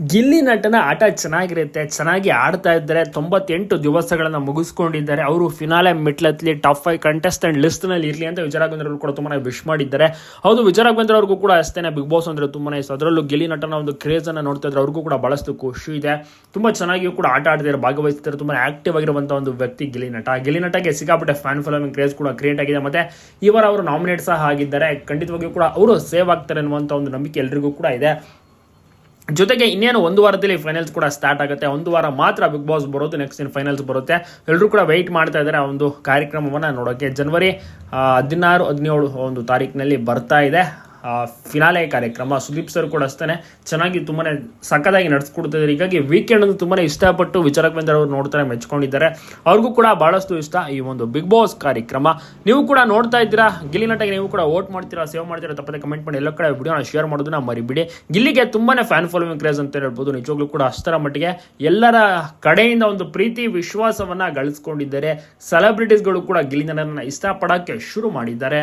ಗಿಲ್ಲಿ ನಟನ ಆಟ ಚೆನ್ನಾಗಿರುತ್ತೆ, ಚೆನ್ನಾಗಿ ಆಡ್ತಾ ಇದ್ದಾರೆ. ತೊಂಬತ್ತೆಂಟು ದಿವಸಗಳನ್ನು ಮುಗಿಸ್ಕೊಂಡಿದ್ದಾರೆ. ಅವರು ಫಿನಾಲೆ ಮೆಟ್ಲತ್ಲಿ ಟಾಪ್ ಫೈವ್ ಕಂಟೆಸ್ಟೆಂಟ್ ಲಿಸ್ಟ್ನಲ್ಲಿ ಇರಲಿ ಅಂತ ವಿಜಯರಾಘವೇಂದ್ರ ಅವರು ಕೂಡ ತುಂಬಾ ವಿಶ್ ಮಾಡಿದ್ದಾರೆ. ಹೌದು, ವಿಜಯರಾಘವೇಂದ್ರ ಅವ್ರಿಗೂ ಕೂಡ ಅಷ್ಟೇನೆ ಬಿಗ್ ಬಾಸ್ ಅಂದರೆ ತುಂಬಾ ಇಷ್ಟ. ಅದರಲ್ಲೂ ಗಿಲ್ಲಿ ನಟನ ಒಂದು ಕ್ರೇಜ್ ಅನ್ನ ನೋಡ್ತಾ ಇದ್ರೆ ಅವ್ರಿಗೂ ಕೂಡ ಬಹಳಷ್ಟು ಖುಷಿ ಇದೆ. ತುಂಬ ಚೆನ್ನಾಗಿಯೂ ಕೂಡ ಆಟ ಆಡ್ತಿದ್ದಾರೆ ಭಾಗವಹಿಸ್ತಾರೆ ತುಂಬಾ ಆಕ್ಟಿವ್ ಆಗಿರುವಂಥ ಒಂದು ವ್ಯಕ್ತಿ ಗಿಲಿ ನಟ. ಗಿಲಿ ನಟಗೆ ಸಿಕ್ಕಾಪಟ್ಟೆ ಫ್ಯಾನ್ ಫಾಲೋವಿಂಗ್ ಕ್ರೇಜ್ ಕೂಡ ಕ್ರಿಯೇಟ್ ಆಗಿದೆ. ಮತ್ತೆ ಇವರ ಅವರು ನಾಮಿನೇಟ್ ಸಹ ಆಗಿದ್ದಾರೆ. ಖಂಡಿತವಾಗಿಯೂ ಕೂಡ ಅವರು ಸೇವ್ ಆಗ್ತಾರೆ ಅನ್ನುವಂಥ ಒಂದು ನಂಬಿಕೆ ಎಲ್ರಿಗೂ ಕೂಡ ಇದೆ. ಜೊತೆಗೆ ಇನ್ನೇನು ಒಂದು ವಾರದಲ್ಲಿ ಫೈನಲ್ಸ್ ಕೂಡ ಸ್ಟಾರ್ಟ್ ಆಗುತ್ತೆ. ಒಂದು ವಾರ ಮಾತ್ರ ಬಿಗ್ ಬಾಸ್ ಬರೋದು ನೆಕ್ಸ್ಟ್ ಇನ್ ಫೈನಲ್ಸ್ ಬರುತ್ತೆ. ಎಲ್ಲರೂ ಕೂಡ ವೆಯ್ಟ್ ಮಾಡ್ತಾ ಇದ್ದಾರೆ ಆ ಒಂದು ಕಾರ್ಯಕ್ರಮವನ್ನು ನೋಡೋಕ್ಕೆ ಜನವರಿ ಹದಿನಾರು, ಹದಿನೇಳು ಒಂದು ತಾರೀಕಿನಲ್ಲಿ ಬರ್ತಾ ಇದೆ. ಫಿನಾಲೆ ಕಾರ್ಯಕ್ರಮ. ಸುದೀಪ್ ಸರ್ ಕೂಡ ಅಷ್ಟೇ ಚೆನ್ನಾಗಿ ತುಂಬಾ ಸಕ್ಕದಾಗಿ ನಡೆಸ್ಕೊಡ್ತಿದ್ದಾರೆ ಹೀಗಾಗಿ ವೀಕೆಂಡ್ ತುಂಬಾನೇ ಇಷ್ಟಪಟ್ಟು ವಿಚಾರಕವೇಂದ್ರ ಅವರು ನೋಡ್ತಾರೆ, ಮೆಚ್ಕೊಂಡಿದ್ದಾರೆ. ಅವ್ರಿಗೂ ಕೂಡ ಬಹಳಷ್ಟು ಇಷ್ಟ ಈ ಒಂದು ಬಿಗ್ ಬಾಸ್ ಕಾರ್ಯಕ್ರಮ. ನೀವು ಕೂಡ ನೋಡ್ತಾ ಇದ್ದೀರಾ? ಗಿಲ್ಲಿ ನೀವು ಕೂಡ ವೋಟ್ ಮಾಡ್ತೀರಾ, ಸೇವ್ ಮಾಡ್ತೀರಾ, ತಪ್ಪದೆ ಕಮೆಂಟ್ ಮಾಡಿ. ಎಲ್ಲ ಕಡೆ ವಿಡಿಯೋನ ಶೇರ್ ಮಾಡೋದನ್ನ ಮರಿಬಿಡಿ. ಗಿಲ್ಲಿಗೆ ತುಂಬಾ ಫ್ಯಾನ್ ಫಾಲೋವಿಂಗ್ ಕ್ರೇಜ್ ಅಂತ ಹೇಳ್ಬೋದು. ನಿಜವಾಗ್ಲೂ ಕೂಡ ಅಷ್ಟರ ಮಟ್ಟಿಗೆ ಎಲ್ಲರ ಕಡೆಯಿಂದ ಒಂದು ಪ್ರೀತಿ, ವಿಶ್ವಾಸವನ್ನ ಗಳಿಸ್ಕೊಂಡಿದ್ದಾರೆ. ಸೆಲೆಬ್ರಿಟೀಸ್ಗಳು ಕೂಡ ಗಿಲ್ಲಿ ಇಷ್ಟಪಡಕ್ಕೆ ಶುರು ಮಾಡಿದ್ದಾರೆ.